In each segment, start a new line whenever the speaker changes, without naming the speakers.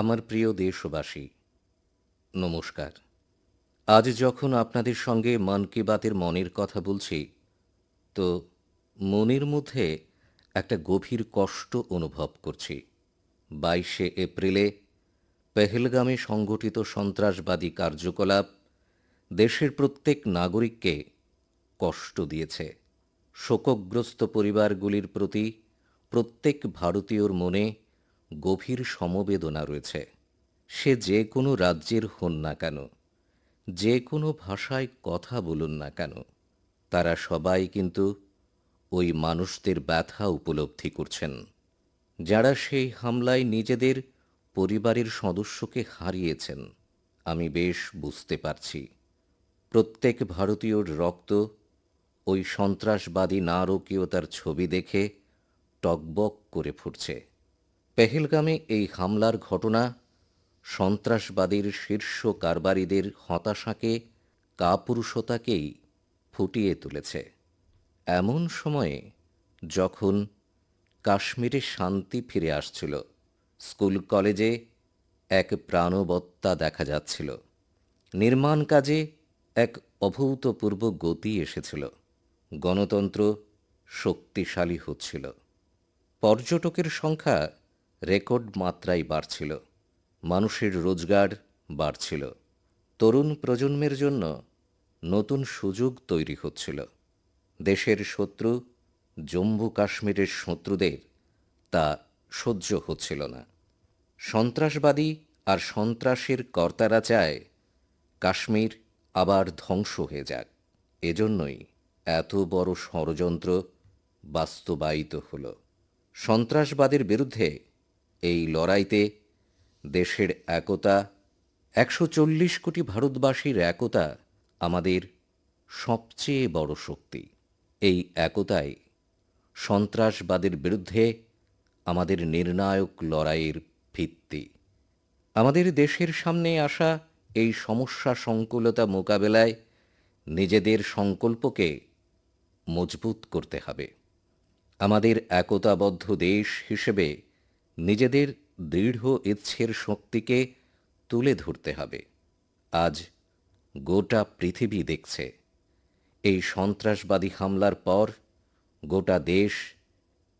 আমার প্রিয় দেশবাসী, নমস্কার। আজ যখন আপনাদের সঙ্গে মন কি বাতের মনের কথা বলছি, তো মনের মধ্যে একটা গভীর কষ্ট অনুভব করছি। বাইশে এপ্রিলে পেহেলগামে সংগঠিত সন্ত্রাসবাদী কার্যকলাপ দেশের প্রত্যেক নাগরিককে কষ্ট দিয়েছে। শোকগ্রস্ত পরিবারগুলির প্রতি প্রত্যেক ভারতীয়র মনে গভীর সমবেদনা রয়েছে। সে যে কোনো রাজ্যের হন না কেন, যে কোনো ভাষায় কথা বলুন না কেন, তারা সবাই কিন্তু ওই মানুষদের ব্যথা উপলব্ধি করছেন, যারা সেই হামলায় নিজেদের পরিবারের সদস্যকে হারিয়েছেন, আমি বেশ বুঝতে পারছি। প্রত্যেক ভারতীয়র রক্ত ওই সন্ত্রাসবাদী নারকীয়তার ছবি দেখে টকবক করে ফুটছে। পেহেলগামে এই হামলার ঘটনা, সন্ত্রাসবাদীর শীর্ষ কারবারিদের হতাশাকে, কাপুরুষতাকেই ফুটিয়ে তুলেছে। এমন সময়ে যখন কাশ্মীরে শান্তি ফিরে আসছিল, স্কুল কলেজে এক প্রাণবত্তা দেখা যাচ্ছিল। নির্মাণ কাজে এক অভূতপূর্ব গতি এসেছিল। গণতন্ত্র শক্তিশালী হচ্ছিল। পর্যটকের সংখ্যা রেকর্ড মাত্রায় বাড়ছিল, মানুষের রোজগার বাড়ছিল। তরুণ প্রজন্মের জন্য নতুন সুযোগ তৈরি হচ্ছিল। দেশের শত্রু, জম্মু কাশ্মীরের শত্রুদের তা সহ্য হচ্ছিল না। সন্ত্রাসবাদী আর সন্ত্রাসের কর্তারা চায় কাশ্মীর আবার ধ্বংস হয়ে যাক। এজন্যই এত বড় ষড়যন্ত্র বাস্তবায়িত হল। সন্ত্রাসবাদের বিরুদ্ধে এই লড়াইতে দেশের একতা, একশো চল্লিশ কোটি ভারতবাসীর একতা আমাদের সবচেয়ে বড় শক্তি। এই একতাই সন্ত্রাসবাদের বিরুদ্ধে আমাদের নির্ণায়ক লড়াইয়ের ভিত্তি। আমাদের দেশের সামনে আসা এই সমস্যা সংকুলতা মোকাবেলায় নিজেদের সংকল্পকে মজবুত করতে হবে। আমাদের একতাবদ্ধ দেশ হিসেবে নিজেদের দৃঢ় ইচ্ছের শক্তিকে তুলে ধরতে হবে। আজ গোটা পৃথিবী দেখছে। এই সন্ত্রাসবাদী হামলার পর গোটা দেশ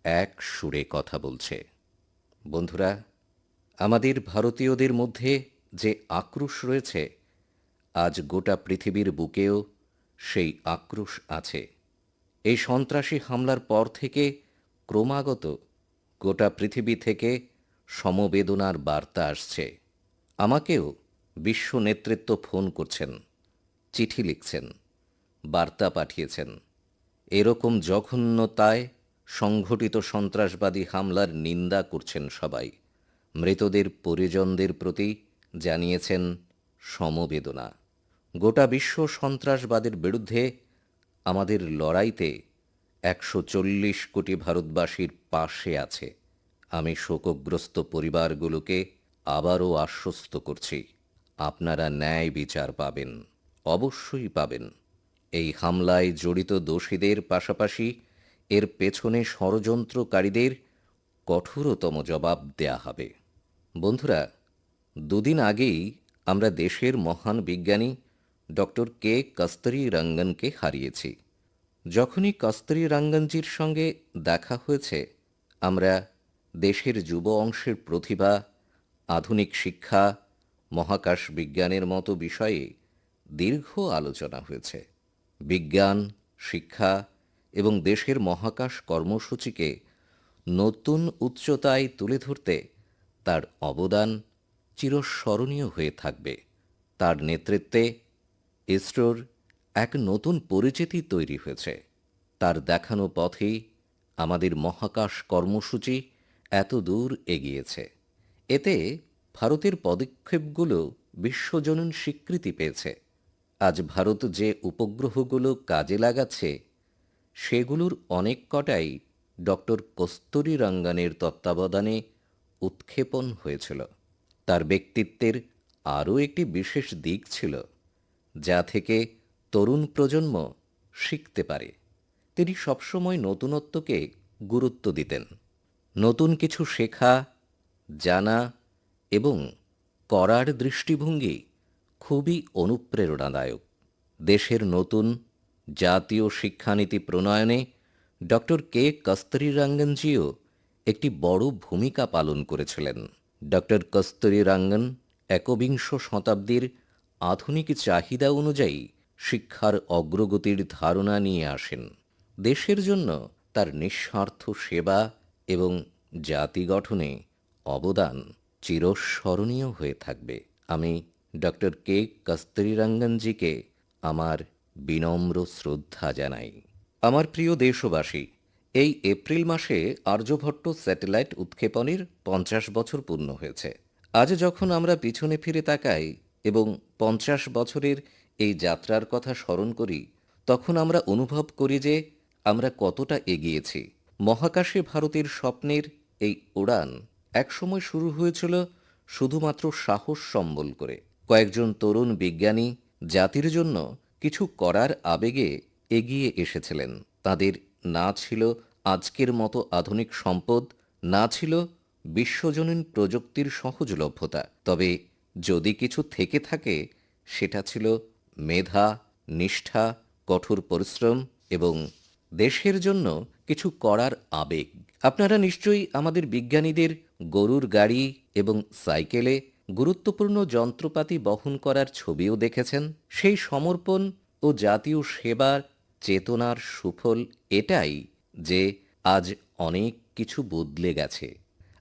এক সুরে কথা বলছে। বন্ধুরা, আমাদের ভারতীয়দের মধ্যে যে আক্রোশ রয়েছে, আজ গোটা পৃথিবীর বুকেও সেই আক্রোশ আছে। এই সন্ত্রাসী হামলার পর থেকে ক্রমাগত গোটা পৃথিবী থেকে সমবেদনার বার্তা আসছে। আমাকেও বিশ্ব নেতৃত্ব ফোন করছেন, চিঠি লিখছেন, বার্তা পাঠিয়েছেন। এরকম জঘন্যতায় সংঘটিত সন্ত্রাসবাদী হামলার নিন্দা করছেন সবাই। মৃতদের পরিজনদের প্রতি জানিয়েছেন সমবেদনা। গোটা বিশ্ব সন্ত্রাসবাদের বিরুদ্ধে আমাদের লড়াইতে একশো চল্লিশ কোটি ভারতবাসীর পাশে আছে। আমি শোকগ্রস্ত পরিবারগুলোকে আবারও আশ্বস্ত করছি। আপনারা ন্যায় বিচার পাবেন, অবশ্যই পাবেন। এই হামলায় জড়িত দোষীদের পাশাপাশি এর পেছনে ষড়যন্ত্রকারীদের কঠোরতম জবাব দেয়া হবে। বন্ধুরা, দুদিন আগেই আমরা দেশের মহান বিজ্ঞানী ডক্টর কে কস্তরি রঙ্গনকে হারিয়েছি। যখনই কস্তরি রঙ্গনজির সঙ্গে দেখা হয়েছে, আমরা দেশের যুব অংশের প্রতিভা, আধুনিক শিক্ষা, মহাকাশ বিজ্ঞানের মতো বিষয়ে দীর্ঘ আলোচনা হয়েছে। বিজ্ঞান, শিক্ষা এবং দেশের মহাকাশ কর্মসূচিকে নতুন উচ্চতায় তুলে ধরতে তার অবদান চিরস্মরণীয় হয়ে থাকবে। তার নেতৃত্বে ইসরোর এক নতুন পরিচিতি তৈরি হয়েছে। তার দেখানো পথেই আমাদের মহাকাশ কর্মসূচি এত দূর এগিয়েছে। এতে ভারতের পদক্ষেপগুলো বিশ্বজনীন স্বীকৃতি পেয়েছে। আজ ভারত যে উপগ্রহগুলো কাজে লাগাচ্ছে, সেগুলোর অনেক কটাই ডক্টর কস্তুরী রঙ্গানের তত্ত্বাবধানে উৎক্ষেপণ হয়েছিল। তার ব্যক্তিত্বের আরও একটি বিশেষ দিক ছিল, যা থেকে তরুণ প্রজন্ম শিখতে পারে। তিনি সবসময় নতুনত্বকে গুরুত্ব দিতেন। নতুন কিছু শেখা, জানা এবং করার দৃষ্টিভঙ্গি খুবই অনুপ্রেরণাদায়ক। দেশের নতুন জাতীয় শিক্ষানীতি প্রণয়নে ডক্টর কে. কস্তুরী রঙ্গনজিও একটি বড় ভূমিকা পালন করেছিলেন। ডক্টর কস্তুরী রঙ্গন একবিংশ শতাব্দীর আধুনিক চাহিদা অনুযায়ী শিক্ষার অগ্রগতির ধারণা নিয়ে আসেন। দেশের জন্য তার নিঃস্বার্থ সেবা এবং জাতি গঠনে অবদান চিরস্মরণীয় হয়ে থাকবে। আমি ডক্টর কে কস্তুরীরঙ্গনজিকে আমার বিনম্র শ্রদ্ধা জানাই। আমার প্রিয় দেশবাসী, এই এপ্রিল মাসে আর্যভট্ট স্যাটেলাইট উৎক্ষেপণের পঞ্চাশ বছর পূর্ণ হয়েছে। আজ যখন আমরা পিছনে ফিরে তাকাই এবং পঞ্চাশ বছরের এই যাত্রার কথা স্মরণ করি, তখন আমরা অনুভব করি যে আমরা কতটা এগিয়েছি। মহাকাশে ভারতের স্বপ্নের এই উড়ান একসময় শুরু হয়েছিল শুধুমাত্র সাহস সম্বল করে। কয়েকজন তরুণ বিজ্ঞানী জাতির জন্য কিছু করার আবেগে এগিয়ে এসেছিলেন। তাদের না ছিল আজকের মতো আধুনিক সম্পদ, না ছিল বিশ্বজনীন প্রযুক্তির সহজলভ্যতা। তবে যদি কিছু থেকে থাকে, সেটা ছিল মেধা, নিষ্ঠা, কঠোর পরিশ্রম এবং দেশের জন্য কিছু করার আবেগ। আপনারা নিশ্চয়ই আমাদের বিজ্ঞানীদের গরুর গাড়ি এবং সাইকেলে গুরুত্বপূর্ণ যন্ত্রপাতি বহন করার ছবিও দেখেছেন। সেই সমর্পণ ও জাতীয় সেবার চেতনার সুফল এটাই যে আজ অনেক কিছু বদলে গেছে।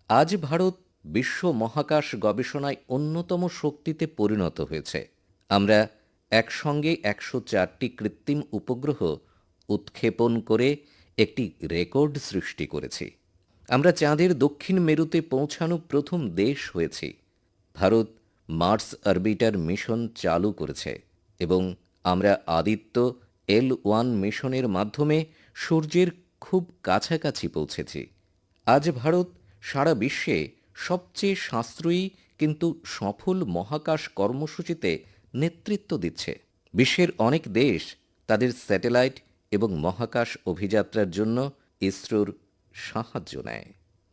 আজ ভারত বিশ্ব মহাকাশ গবেষণায় অন্যতম শক্তিতে পরিণত হয়েছে। আমরা একসঙ্গে একশো চারটি কৃত্রিম উপগ্রহ উৎক্ষেপণ করে একটি রেকর্ড সৃষ্টি করেছি। আমরা চাঁদের দক্ষিণ মেরুতে পৌঁছানো প্রথম দেশ হয়েছি। ভারত মার্স অরবিটার মিশন চালু করেছে এবং আমরা আদিত্য এল ওয়ান মিশনের মাধ্যমে সূর্যের খুব কাছাকাছি পৌঁছেছি। আজ ভারত সারা বিশ্বে সবচেয়ে সাশ্রয়ী কিন্তু সফল মহাকাশ কর্মসূচিতে নেতৃত্ব দিচ্ছে। বিশ্বের অনেক দেশ তাদের স্যাটেলাইট এবং মহাকাশ অভিযাত্রার জন্য ইসরোর সাহায্য নেয়।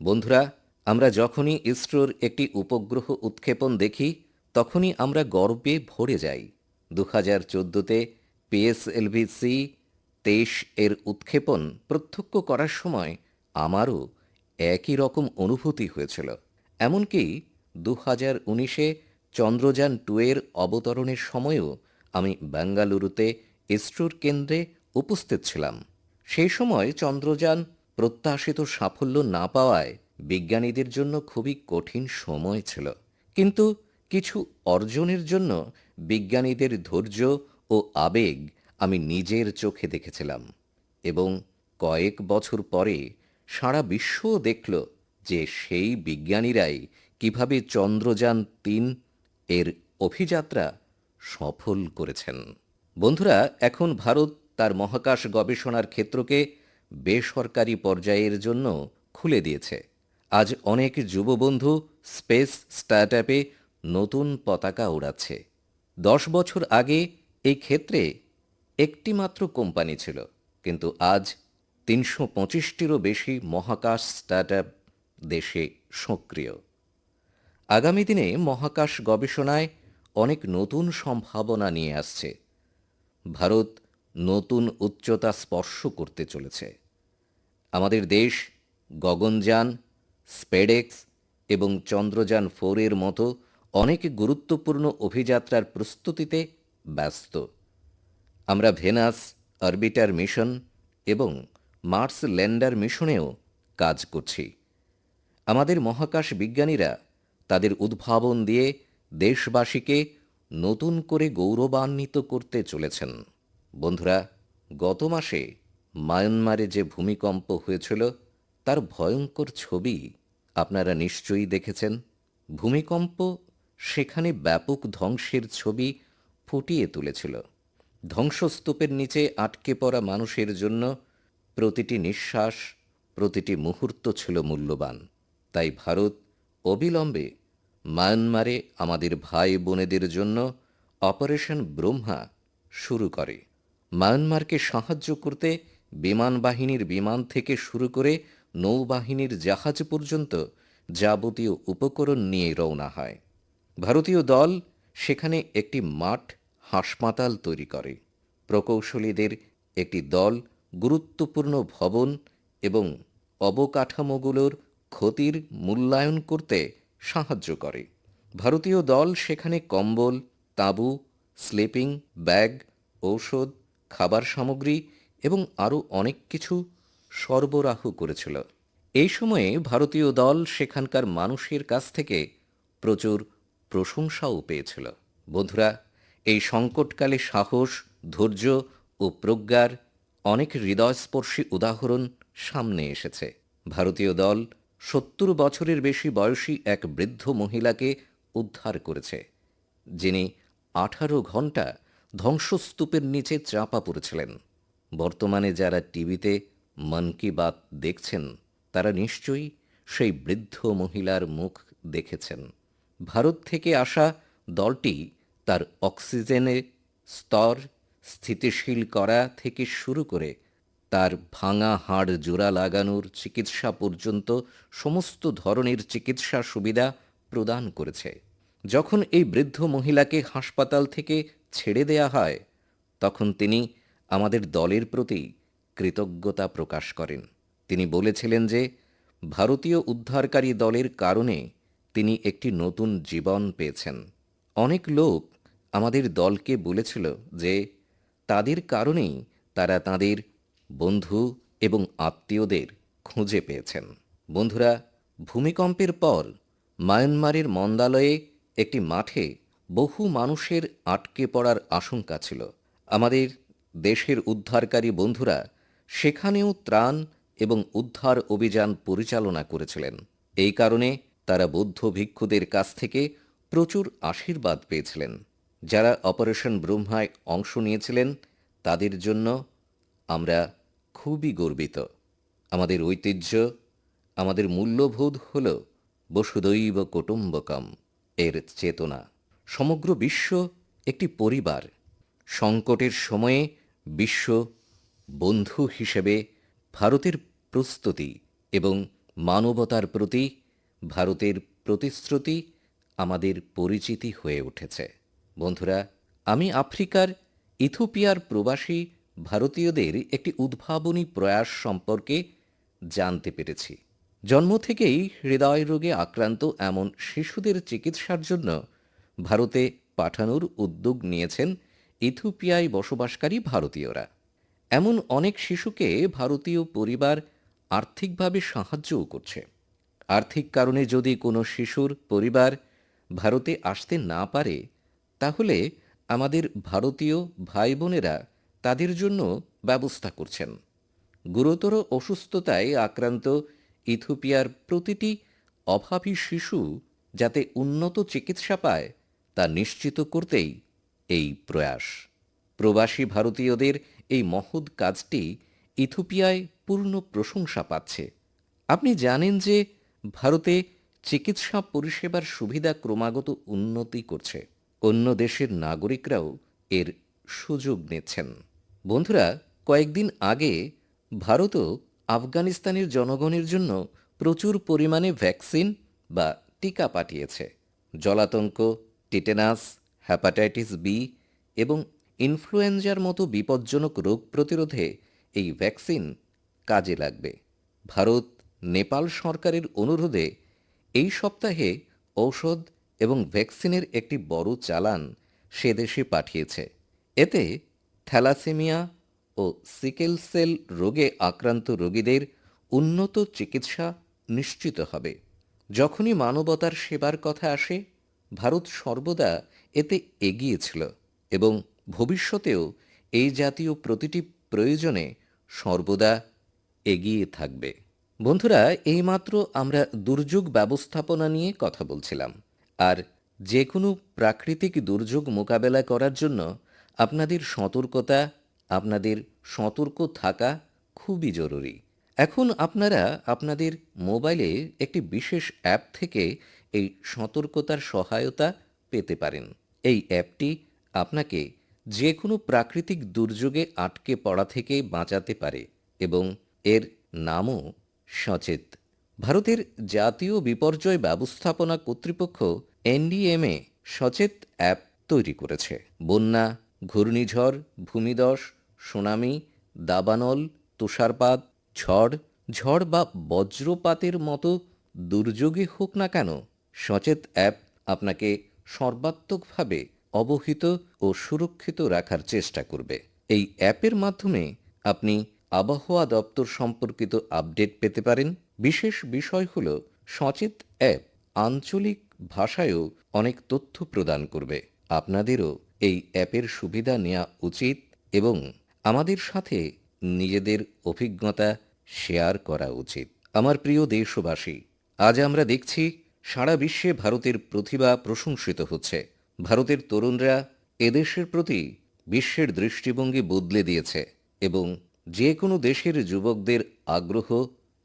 বন্ধুরা, আমরা যখনই ইসরোর একটি উপগ্রহ উৎক্ষেপণ দেখি, তখনই আমরা গর্বে ভরে যাই। দু হাজার চোদ্দোতে পিএসএলভি সি তেইশ এর উৎক্ষেপণ প্রত্যক্ষ করার সময় আমারও একই রকম অনুভূতি হয়েছিল। এমনকি দু হাজার উনিশে চন্দ্রযান টু এর অবতরণের সময়ও আমি বেঙ্গালুরুতে ইসরোর কেন্দ্রে উপস্থিত ছিলাম। সেই সময় চন্দ্রযান প্রত্যাশিত সাফল্য না পাওয়ায় বিজ্ঞানীদের জন্য খুবই কঠিন সময় ছিল। কিন্তু কিছু অর্জনের জন্য বিজ্ঞানীদের ধৈর্য ও আবেগ আমি নিজের চোখে দেখেছিলাম এবং কয়েক বছর পরে সারা বিশ্বও দেখল যে সেই বিজ্ঞানীরাই কীভাবে চন্দ্রযান তিন এর অভিযাত্রা সফল করেছেন। বন্ধুরা, এখন ভারত তার মহাকাশ গবেষণার ক্ষেত্রকে বেসরকারি পর্যায়ের জন্য খুলে দিয়েছে। আজ অনেক যুববন্ধু স্পেস স্টার্টআপে নতুন পতাকা উড়াচ্ছে। দশ বছর আগে এই ক্ষেত্রে একটি মাত্র কোম্পানি ছিল, কিন্তু আজ তিনশো পঁচিশটিরও বেশি মহাকাশ স্টার্টআপ দেশে সক্রিয়। আগামী দিনে মহাকাশ গবেষণায় অনেক নতুন সম্ভাবনা নিয়ে আসছে। ভারত নতুন উচ্চতা স্পর্শ করতে চলেছে। আমাদের দেশ গগনযান স্পেডেক্স এবং চন্দ্রযান ফোরের মতো অনেক গুরুত্বপূর্ণ অভিযাত্রার প্রস্তুতিতে ব্যস্ত। আমরা ভেনাস, অরবিটার মিশন এবং মার্স ল্যান্ডার মিশনেও কাজ করছি। আমাদের মহাকাশ বিজ্ঞানীরা তাদের উদ্ভাবন দিয়ে দেশবাসীকে নতুন করে গৌরবান্বিত করতে চলেছেন। বন্ধুরা, গত মাসে মায়ানমারে যে ভূমিকম্প হয়েছিল, তার ভয়ঙ্কর ছবি আপনারা নিশ্চয়ই দেখেছেন। ভূমিকম্প সেখানে ব্যাপক ধ্বংসের ছবি ফুটিয়ে তুলেছিল। ধ্বংসস্তূপের নিচে আটকে পড়া মানুষের জন্য প্রতিটি নিঃশ্বাস, প্রতিটি মুহূর্ত ছিল মূল্যবান। তাই ভারত অবিলম্বে মায়ানমারে আমাদের ভাই বোনেদের জন্য অপারেশন ব্রহ্মা শুরু করে। মায়ানমারকে সাহায্য করতে বিমান বাহিনীর বিমান থেকে শুরু করে নৌবাহিনীর জাহাজ পর্যন্ত যাবতীয় উপকরণ নিয়ে রওনা হয়। ভারতীয় দল সেখানে একটি মাঠ হাসপাতাল তৈরি করে। প্রকৌশলীদের একটি দল গুরুত্বপূর্ণ ভবন এবং অবকাঠামোগুলোর ক্ষতির মূল্যায়ন করতে সাহায্য করে। ভারতীয় দল সেখানে কম্বল, তাঁবু, স্লিপিং ব্যাগ, ঔষধ, খাবার সামগ্রী এবং আরও অনেক কিছু সরবরাহ করেছিল। এই সময়ে ভারতীয় দল সেখানকার মানুষের কাছ থেকে প্রচুর প্রশংসাও পেয়েছিল। বন্ধুরা, এই সংকটকালে সাহস, ধৈর্য ও প্রজ্ঞার অনেক হৃদয়স্পর্শী উদাহরণ সামনে এসেছে। ভারতীয় দল সত্তর বছরের বেশি বয়সী এক বৃদ্ধ মহিলাকে উদ্ধার করেছে, যিনি আঠারো ঘণ্টা ধ্বংসস্তূপের নিচে চাপা পড়েছিলেন। বর্তমানে যারা টিভিতে মন কি বাত দেখছেন, তারা নিশ্চয়ই সেই বৃদ্ধ মহিলার মুখ দেখেছেন। ভারত থেকে আসা দলটি তার অক্সিজেনের স্তর স্থিতিশীল করা থেকে শুরু করে তার ভাঙা হাড় জোড়া লাগানোর চিকিৎসা পর্যন্ত সমস্ত ধরনের চিকিৎসা সুবিধা প্রদান করেছে। যখন এই বৃদ্ধ মহিলাকে হাসপাতাল থেকে ছেড়ে দেয়া হয়, তখন তিনি আমাদের দলের প্রতি কৃতজ্ঞতা প্রকাশ করেন। তিনি বলেছিলেন যে, ভারতীয় উদ্ধারকারী দলের কারণে তিনি একটি নতুন জীবন পেয়েছেন। অনেক লোক আমাদের দলকে বলেছিল যে, তাদের কারণেই তারা তাদের বন্ধু এবং আত্মীয়দের খুঁজে পেয়েছেন। বন্ধুরা, ভূমিকম্পের পর মায়ানমারের মন্দালয়ে একটি মাঠে বহু মানুষের আটকে পড়ার আশঙ্কা ছিল। আমাদের দেশের উদ্ধারকারী বন্ধুরা সেখানেও ত্রাণ এবং উদ্ধার অভিযান পরিচালনা করেছিলেন। এই কারণে তারা বৌদ্ধ ভিক্ষুদের কাছ থেকে প্রচুর আশীর্বাদ পেয়েছিলেন। যারা অপারেশন ব্রহ্মায় অংশ নিয়েছিলেন, তাদের জন্য আমরা খুবই গর্বিত। আমাদের ঐতিহ্য, আমাদের মূল্যবোধ হল বসুদৈব কুটুম্বকম এর চেতনা। সমগ্র বিশ্ব একটি পরিবার। সংকটের সময়ে বিশ্ব বন্ধু হিসেবে ভারতের প্রস্তুতি এবং মানবতার প্রতি ভারতের প্রতিশ্রুতি আমাদের পরিচিতি হয়ে উঠেছে। বন্ধুরা, আমি আফ্রিকার ইথোপিয়ার প্রবাসী ভারতীয়দের একটি উদ্ভাবনী প্রয়াস সম্পর্কে জানতে পেরেছি। জন্ম থেকেই হৃদয় রোগে আক্রান্ত এমন শিশুদের চিকিৎসার জন্য ভারতে পাঠানোর উদ্যোগ নিয়েছেন ইথোপিয়ায় বসবাসকারী ভারতীয়রা। এমন অনেক শিশুকে ভারতীয় পরিবার আর্থিকভাবে সাহায্যও করছে। আর্থিক কারণে যদি কোনো শিশুর পরিবার ভারতে আসতে না পারে, তাহলে আমাদের ভারতীয় ভাই বোনেরা তাদের জন্য ব্যবস্থা করছেন। গুরুতর অসুস্থতায় আক্রান্ত ইথোপিয়ার প্রতিটি অভাবী শিশু যাতে উন্নত চিকিৎসা পায় তা নিশ্চিত করতেই এই প্রয়াস। প্রবাসী ভারতীয়দের এই মহৎ কাজটি ইথোপিয়ায় পূর্ণ প্রশংসা পাচ্ছে। আপনি জানেন যে ভারতে চিকিৎসা পরিষেবার সুবিধা ক্রমাগত উন্নতি করছে। অন্য দেশের নাগরিকরাও এর সুযোগ নিচ্ছেন। বন্ধুরা, কয়েকদিন আগে ভারতও আফগানিস্তানের জনগণের জন্য প্রচুর পরিমাণে ভ্যাকসিন বা টিকা পাঠিয়েছে। জলাতঙ্ক, টিটেনাস হ্যাপাটাইটিস বি এবং ইনফ্লুয়েঞ্জার মতো বিপজ্জনক রোগ প্রতিরোধে এই ভ্যাকসিন কাজে লাগবে। ভারত, নেপাল সরকারের অনুরোধে এই সপ্তাহে ঔষধ এবং ভ্যাকসিনের একটি বড় চালান সে দেশে পাঠিয়েছে। এতে থ্যালাসেমিয়া ও সিকেল সেল রোগে আক্রান্ত রোগীদের উন্নত চিকিৎসা নিশ্চিত হবে। যখনই মানবতার সেবার কথা আসে, ভারত সর্বদা এতে এগিয়েছিল এবং ভবিষ্যতেও এই জাতীয় প্রতিটি প্রয়োজনে সর্বদা এগিয়ে থাকবে। বন্ধুরা, এইমাত্র আমরা দুর্যোগ ব্যবস্থাপনা নিয়ে কথা বলছিলাম। আর যে কোনো প্রাকৃতিক দুর্যোগ মোকাবেলা করার জন্য আপনাদের সতর্কতা, আপনাদের সতর্ক থাকা খুবই জরুরি। এখন আপনারা আপনাদের মোবাইলে একটি বিশেষ অ্যাপ থেকে এই সতর্কতার সহায়তা পেতে পারেন। এই অ্যাপটি আপনাকে যে কোনো প্রাকৃতিক দুর্যোগে আটকে পড়া থেকে বাঁচাতে পারে এবং এর নামও সচেত। ভারতের জাতীয় বিপর্যয় ব্যবস্থাপনা কর্তৃপক্ষ এনডিএমএ সচেত অ্যাপ তৈরি করেছে। বন্যা ঘূর্ণিঝড়, ভূমিদশ, সুনামি, দাবানল, তুষারপাত, ঝড় ঝড় বা বজ্রপাতের মতো দুর্যোগে হোক না কেন, সচেত অ্যাপ আপনাকে সর্বাত্মকভাবে অবহিত ও সুরক্ষিত রাখার চেষ্টা করবে। এই অ্যাপের মাধ্যমে আপনি আবহাওয়া দপ্তর সম্পর্কিত আপডেট পেতে পারেন। বিশেষ বিষয় হল, সচেত অ্যাপ আঞ্চলিক ভাষায়ও অনেক তথ্য প্রদান করবে। আপনাদেরও এই অ্যাপের সুবিধা নেওয়া উচিত এবং আমাদের সাথে নিজেদের অভিজ্ঞতা শেয়ার করা উচিত। আমার প্রিয় দেশবাসী, আজ আমরা দেখছি সারা বিশ্বে ভারতের প্রতিভা প্রশংসিত হচ্ছে। ভারতের তরুণরা এদেশের প্রতি বিশ্বের দৃষ্টিভঙ্গি বদলে দিয়েছে এবং যে কোনো দেশের যুবকদের আগ্রহ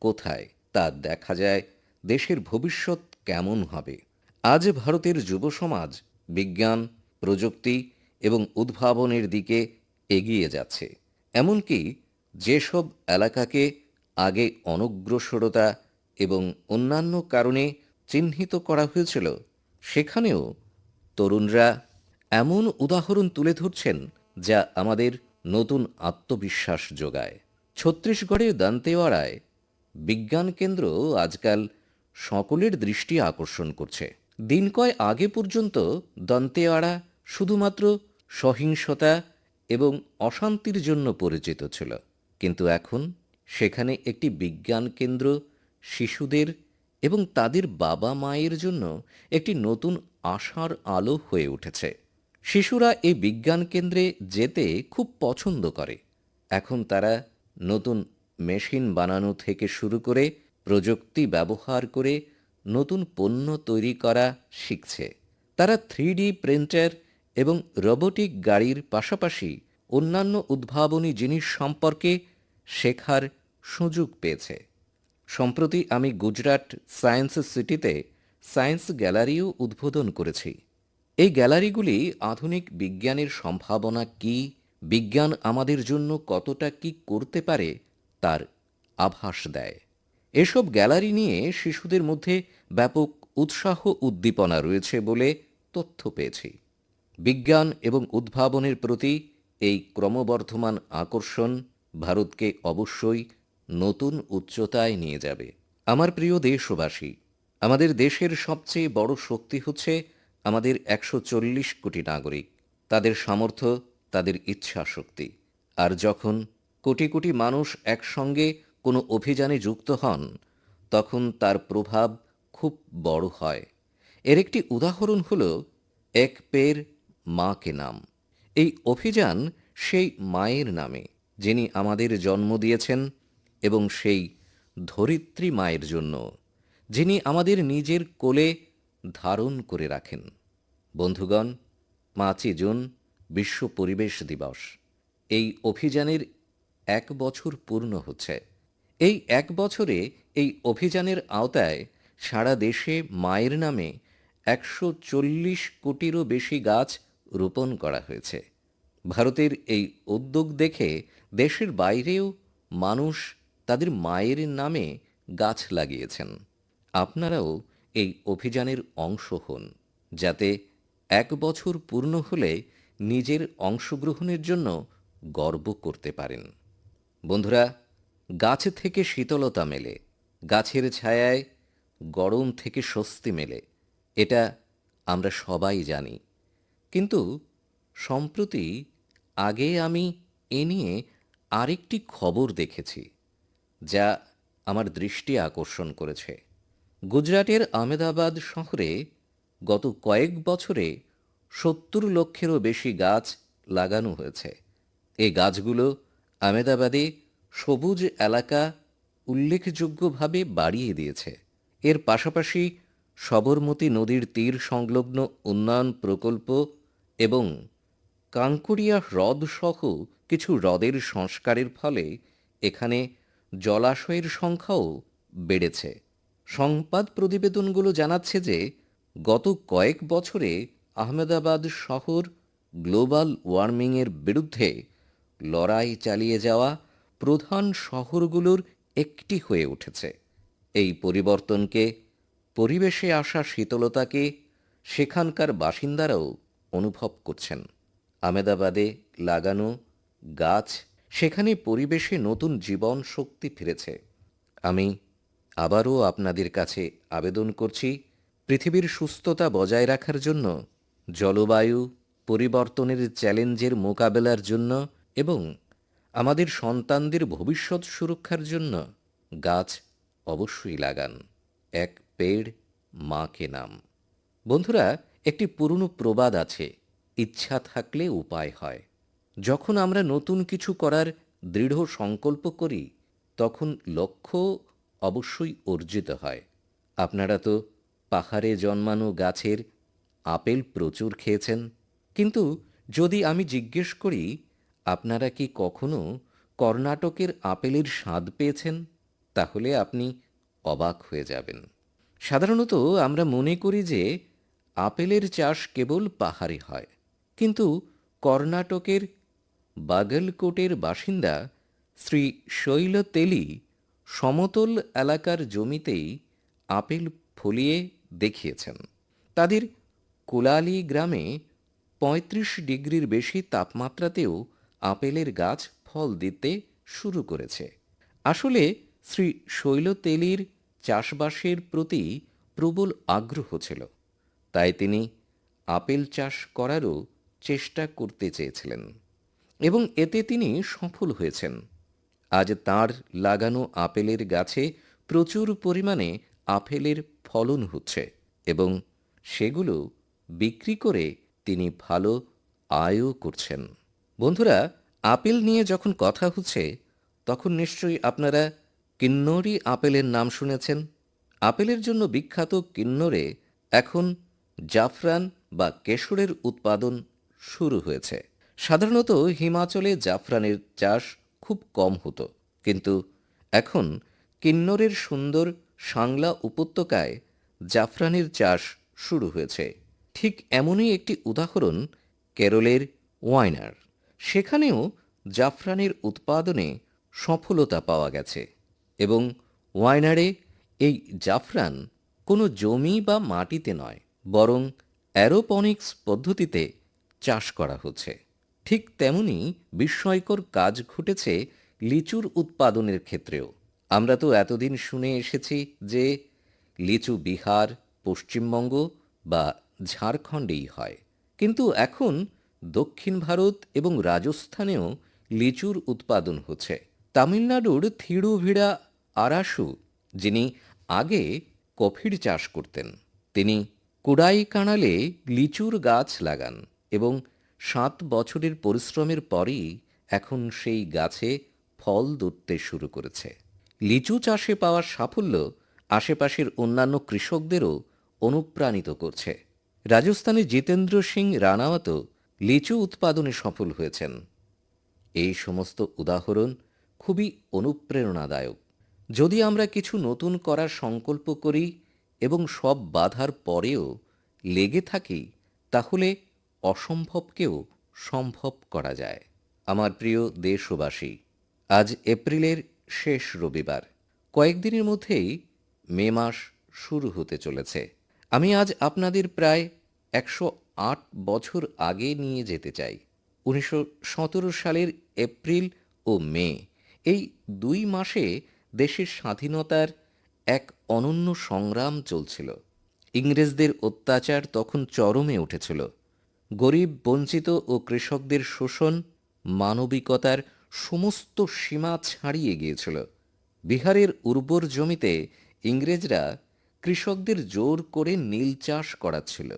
কোথায় তা দেখা যায় দেশের ভবিষ্যৎ কেমন হবে। আজ ভারতের যুব সমাজ, বিজ্ঞান প্রযুক্তি এবং উদ্ভাবনের দিকে এগিয়ে যাচ্ছে। এমনকি যেসব এলাকাকে আগে অনগ্রসরতা এবং অন্যান্য কারণে চিহ্নিত করা হয়েছিল, সেখানেও তরুণরা এমন উদাহরণ তুলে ধরছেন যা আমাদের নতুন আত্মবিশ্বাস যোগায়। ছত্তিশগড়ের দান্তেওয়াড়ায় বিজ্ঞান কেন্দ্র আজকাল সকলের দৃষ্টি আকর্ষণ করছে। দিন কয় আগে পর্যন্ত দন্তেওয়াড়া শুধুমাত্র সহিংসতা এবং অশান্তির জন্য পরিচিত ছিল। কিন্তু এখন সেখানে একটি বিজ্ঞান কেন্দ্র, শিশুদের এবং তাদের বাবা মায়ের জন্য একটি নতুন আশার আলো হয়ে উঠেছে। শিশুরা এই বিজ্ঞান কেন্দ্রে যেতে খুব পছন্দ করে। এখন তারা নতুন মেশিন বানানো থেকে শুরু করে প্রযুক্তি ব্যবহার করে নতুন পণ্য তৈরি করা শিখছে। তারা থ্রি প্রিন্টার এবং রোবোটিক গাড়ির পাশাপাশি অন্যান্য উদ্ভাবনী জিনিস সম্পর্কে শেখার সুযোগ পেয়েছে। সম্প্রতি আমি গুজরাট সায়েন্স সিটিতে সায়েন্স গ্যালারিও উদ্বোধন করেছি। এই গ্যালারিগুলি আধুনিক বিজ্ঞানের সম্ভাবনা কি, বিজ্ঞান আমাদের জন্য কতটা কি করতে পারে, তার আভাস দেয়। এসব গ্যালারি নিয়ে শিশুদের মধ্যে ব্যাপক উৎসাহ উদ্দীপনা রয়েছে বলে তথ্য পেয়েছি। বিজ্ঞান এবং উদ্ভাবনের প্রতি এই ক্রমবর্ধমান আকর্ষণ ভারতকে অবশ্যই নতুন উচ্চতায় নিয়ে যাবে। আমার প্রিয় দেশবাসী, আমাদের দেশের সবচেয়ে বড় শক্তি হচ্ছে আমাদের একশো চল্লিশ কোটি নাগরিক। তাদের সামর্থ্য, তাদের ইচ্ছা শক্তি আর যখন কোটি কোটি মানুষ একসঙ্গে কোনো অভিযানে যুক্ত হন, তখন তার প্রভাব খুব বড় হয়। এর একটি উদাহরণ হল এক পের মা কে নাম। এই অভিযান সেই মায়ের নামে, যিনি আমাদের জন্ম দিয়েছেন এবং সেই ধরিত্রী মায়ের জন্য, যিনি আমাদের নিজের কোলে ধারণ করে রাখেন। বন্ধুগণ, পাঁচই জুন, বিশ্ব পরিবেশ দিবস। এই অভিযানের এক বছর পূর্ণ হচ্ছে। এই এক বছরে এই অভিযানের আওতায় সারা দেশে মায়ের নামে একশো চল্লিশ কোটিরও বেশি গাছ রোপণ করা হয়েছে। ভারতের এই উদ্যোগ দেখে দেশের বাইরেও মানুষ তাদের মায়ের নামে গাছ লাগিয়েছেন। আপনারাও এই অভিযানের অংশ হন, যাতে এক বছর পূর্ণ হলে নিজের অংশগ্রহণের জন্য গর্ব করতে পারেন। বন্ধুরা গাছ থেকে শীতলতা মেলে, গাছের ছায়ায় গরম থেকে স্বস্তি মেলে, এটা আমরা সবাই জানি। কিন্তু সম্প্রতি আগে আমি এ নিয়ে আরেকটি খবর দেখেছি, যা আমার দৃষ্টি আকর্ষণ করেছে। গুজরাটের আমেদাবাদ শহরে গত কয়েক বছরে সত্তর লক্ষেরও বেশি গাছ লাগানো হয়েছে। এই গাছগুলো আমেদাবাদে সবুজ এলাকা উল্লেখযোগ্যভাবে বাড়িয়ে দিয়েছে। এর পাশাপাশি সবরমতী নদীর তীর সংলগ্ন উন্নয়ন প্রকল্প এবং কাঙ্কুড়িয়া হ্রদ সহ কিছু হ্রদের সংস্কারের ফলে এখানে জলাশয়ের সংখ্যাও বেড়েছে। সংবাদ প্রতিবেদনগুলো জানাচ্ছে যে গত কয়েক বছরে আহমেদাবাদ শহর গ্লোবাল ওয়ার্মিংয়ের বিরুদ্ধে লড়াই চালিয়ে যাওয়া প্রধান শহরগুলোর একটি হয়ে উঠেছে। এই পরিবর্তনকে, পরিবেশে আসা শীতলতাকে সেখানকার বাসিন্দারাও অনুভব করছেন। আমেদাবাদে লাগানো গাছ, সেখানে পরিবেশে নতুন জীবন শক্তি ফিরেছে। আমি আবারও আপনাদের কাছে আবেদন করছি, পৃথিবীর সুস্থতা বজায় রাখার জন্য, জলবায়ু পরিবর্তনের চ্যালেঞ্জের মোকাবেলার জন্য এবং আমাদের সন্তানদের ভবিষ্যৎ সুরক্ষার জন্য গাছ অবশ্যই লাগান। এক পেড় মাকে নাম। বন্ধুরা, একটি পুরনো প্রবাদ আছে, ইচ্ছা থাকলে উপায় হয়। যখন আমরা নতুন কিছু করার দৃঢ় সংকল্প করি, তখন লক্ষ্য অবশ্যই অর্জিত হয়। আপনারা তো পাহাড়ে জন্মানো গাছের আপেল প্রচুর খেয়েছেন। কিন্তু যদি আমি জিজ্ঞেস করি আপনারা কি কখনো কর্ণাটকের আপেলের স্বাদ পেয়েছেন? তাহলে আপনি অবাক হয়ে যাবেন। সাধারণত আমরা মনে করি যে আপেলের চাষ কেবল পাহাড়ে হয়। কিন্তু কর্ণাটকের বাগলকোটের বাসিন্দা শ্রী শৈল তেলি সমতল এলাকার জমিতেই আপেল ফলিয়ে দেখিয়েছেন। তাদের কোলালি গ্রামে পঁয়ত্রিশ ডিগ্রির বেশি তাপমাত্রাতেও আপেলের গাছ ফল দিতে শুরু করেছে। আসলে শ্রী শৈল তেলির চাষবাসের প্রতি প্রবল আগ্রহ ছিল। তাই তিনি আপেল চাষ করারও চেষ্টা করতে চেয়েছিলেন এবং এতে তিনি সফল হয়েছেন। আজ তার লাগানো আপেলের গাছে প্রচুর পরিমাণে আপেলের ফলন হচ্ছে এবং সেগুলো বিক্রি করে তিনি ভালো আয়ও করছেন। বন্ধুরা, আপেল নিয়ে যখন কথা হচ্ছে, তখন নিশ্চয়ই আপনারা কিন্নরি আপেলের নাম শুনেছেন। আপেলের জন্য বিখ্যাত কিন্নরে এখন জাফরান বা কেশরের উৎপাদন শুরু হয়েছে। সাধারণত হিমাচলে জাফরানের চাষ খুব কম হতো, কিন্তু এখন কিন্নরের সুন্দর সাংলা উপত্যকায় জাফরানের চাষ শুরু হয়েছে। ঠিক এমনই একটি উদাহরণ কেরলের ওয়াইনার। সেখানেও জাফরানের উৎপাদনে সফলতা পাওয়া গেছে এবং ওয়াইনারে এই জাফরান কোনো জমি বা মাটিতে নয়, বরং অ্যারোপনিক্স পদ্ধতিতে চাষ করা হচ্ছে। ঠিক তেমনি বিস্ময়কর কাজ ঘটেছে লিচুর উৎপাদনের ক্ষেত্রেও। আমরা তো এতদিন শুনে এসেছি যে লিচু বিহার, পশ্চিমবঙ্গ বা ঝাড়খণ্ডেই হয়। কিন্তু এখন দক্ষিণ ভারত এবং রাজস্থানেও লিচুর উৎপাদন হচ্ছে। তামিলনাড়ুর থিরুভিড়া আরাসু, যিনি আগে কফির চাষ করতেন, তিনি কুড়াই কানালে লিচুর গাছ লাগান এবং সাত বছরের পরিশ্রমের পরই এখন সেই গাছে ফল ধরতে শুরু করেছে। লিচু চাষে পাওয়া সাফল্য আশেপাশের অন্যান্য কৃষকদেরও অনুপ্রাণিত করছে। রাজস্থানে জিতেন্দ্র সিং রানাওয়াতও লিচু উৎপাদনে সফল হয়েছেন। এই সমস্ত উদাহরণ খুবই অনুপ্রেরণাদায়ক। যদি আমরা কিছু নতুন করার সংকল্প করি এবং সব বাধার পরেও লেগে থাকি, তাহলে অসম্ভবকেও সম্ভব করা যায়। আমার প্রিয় দেশবাসী, আজ এপ্রিলের শেষ রবিবার। কয়েকদিনের মধ্যেই মে মাস শুরু হতে চলেছে। আমি আজ আপনাদের প্রায় একশো আট বছর আগে নিয়ে যেতে চাই। উনিশশো সতেরো সালের এপ্রিল ও মে। এই দুই মাসে দেশের স্বাধীনতার এক অনন্য সংগ্রাম চলছিল। ইংরেজদের অত্যাচার তখন চরমে উঠেছিল। গরিব, বঞ্চিত ও কৃষকদের শোষণ মানবিকতার সমস্ত সীমা ছাড়িয়ে গিয়েছিল। বিহারের উর্বর জমিতে ইংরেজরা কৃষকদের জোর করে নীল চাষ করাচ্ছিল।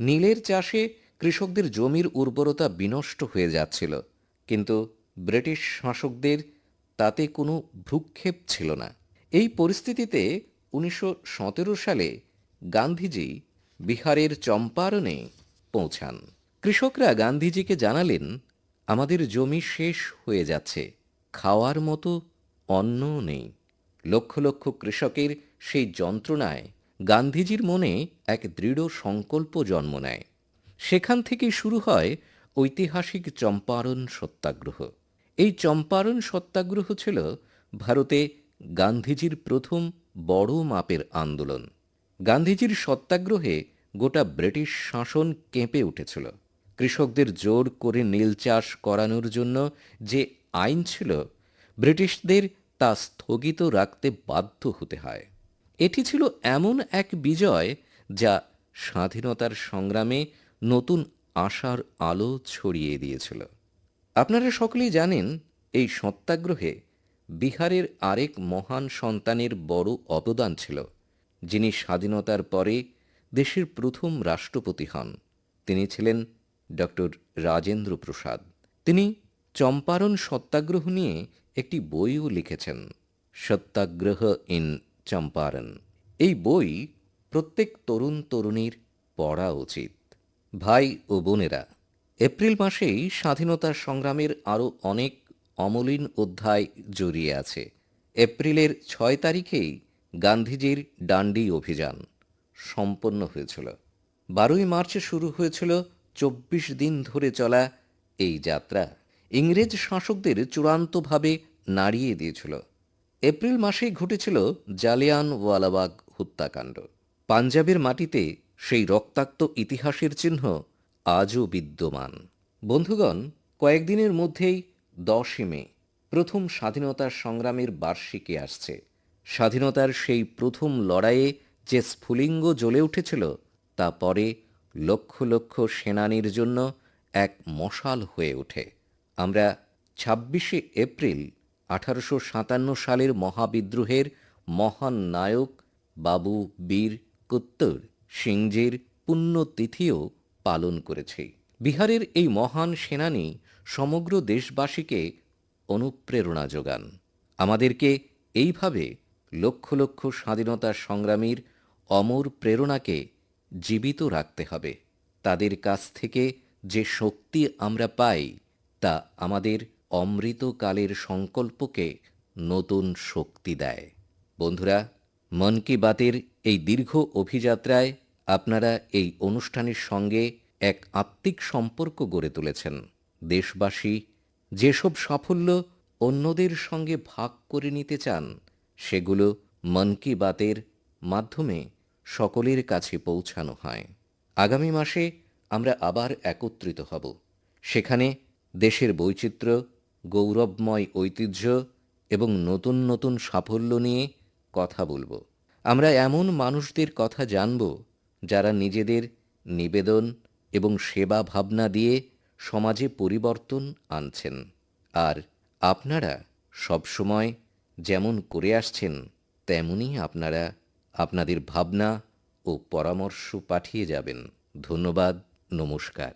নীলের চাষে কৃষকদের জমির উর্বরতা বিনষ্ট হয়ে যাচ্ছিল, কিন্তু ব্রিটিশ শাসকদের তাতে কোনো ভ্রুক্ষেপ ছিল না। এই পরিস্থিতিতে উনিশশো সতেরো সালে গান্ধীজি বিহারের চম্পারণে পৌঁছান। কৃষকরা গান্ধীজিকে জানালেন, আমাদের জমি শেষ হয়ে যাচ্ছে, খাওয়ার মতো অন্নও নেই। লক্ষ লক্ষ কৃষকের সেই যন্ত্রণায় গান্ধীজির মনে এক দৃঢ় সংকল্প জন্ম নেয়। সেখান থেকেই শুরু হয় ঐতিহাসিক চম্পারণ সত্যাগ্রহ। এই চম্পারণ সত্যাগ্রহ ছিল ভারতে গান্ধীজির প্রথম বড় মাপের আন্দোলন। গান্ধীজির সত্যাগ্রহে গোটা ব্রিটিশ শাসন কেঁপে উঠেছিল। কৃষকদের জোর করে নীল চাষ করানোর জন্য যে আইন ছিল, ব্রিটিশদের তা স্থগিত রাখতে বাধ্য হতে হয়। এটি ছিল এমন এক বিজয় যা স্বাধীনতার সংগ্রামে নতুন আশার আলো ছড়িয়ে দিয়েছিল। আপনারা সকলেই জানেন, এই সত্যাগ্রহে বিহারের আরেক মহান সন্তানের বড় অবদান ছিল, যিনি স্বাধীনতার পরে দেশের প্রথম রাষ্ট্রপতি হন। তিনি ছিলেন ডক্টর রাজেন্দ্র প্রসাদ। তিনি চম্পারণ সত্যাগ্রহ নিয়ে একটি বইও লিখেছেন, সত্যাগ্রহ ইন চম্পারণ। এই বই প্রত্যেক তরুণ তরুণীর পড়া উচিত। ভাই ও বোনেরা, এপ্রিল মাসেই স্বাধীনতা সংগ্রামের আরও অনেক অমলিন অধ্যায় জড়িয়ে আছে। এপ্রিলের ছয় তারিখেই গান্ধীজির ডান্ডি অভিযান সম্পন্ন হয়েছিল। বারোই মার্চে শুরু হয়েছিল চব্বিশ দিন ধরে চলা এই যাত্রা। ইংরেজ শাসকদের চূড়ান্তভাবে নাড়িয়ে দিয়েছিল। এপ্রিল মাসেই ঘটেছিল জালিয়ান ওয়ালাবাগ হত্যাকাণ্ড। পাঞ্জাবের মাটিতে সেই রক্তাক্ত ইতিহাসের চিহ্ন আজও বিদ্যমান। বন্ধুগণ, কয়েকদিনের মধ্যেই দশই মে, প্রথম স্বাধীনতা সংগ্রামের বার্ষিকী আসছে। স্বাধীনতার সেই প্রথম লড়াইয়ে যে স্ফুলিঙ্গ জ্বলে উঠেছিল, তা পরে লক্ষ লক্ষ সেনানীর জন্য এক মশাল হয়ে ওঠে। আমরা ছাব্বিশে এপ্রিল আঠারোশো সাতান্ন সালের মহাবিদ্রোহের মহান নায়ক বাবু বীর কুত্তর সিংজির পুণ্যতিথিও পালন করেছে। বিহারের এই মহান সেনানী সমগ্র দেশবাসীকে অনুপ্রেরণা যোগান। আমাদেরকে এইভাবে লক্ষ লক্ষ স্বাধীনতা সংগ্রামীর অমর প্রেরণাকে জীবিত রাখতে হবে। তাদের কাছ থেকে যে শক্তি আমরা পাই তা আমাদের অমৃতকালের সংকল্পকে নতুন শক্তি দেয়। বন্ধুরা, মন কি বাতের এই দীর্ঘ অভিযাত্রায় আপনারা এই অনুষ্ঠানের সঙ্গে এক আত্মিক সম্পর্ক গড়ে তুলেছেন। দেশবাসী যেসব সাফল্য অন্যদের সঙ্গে ভাগ করে নিতে চান, সেগুলো মন কি বাতের মাধ্যমে সকলের কাছে পৌঁছানো হয়। আগামী মাসে আমরা আবার একত্রিত হব। সেখানে দেশের বৈচিত্র্য গৌরবময় ঐতিহ্য এবং নতুন নতুন সাফল্য নিয়ে কথা বলব। আমরা এমন মানুষদের কথা জানব যারা নিজেদের নিবেদন এবং সেবা ভাবনা দিয়ে সমাজে পরিবর্তন আনছেন। আর আপনারা সবসময় যেমন করে আসছেন তেমনি আপনারা আপনাদের ভাবনা ও পরামর্শ পাঠিয়ে যাবেন। ধন্যবাদ, নমস্কার।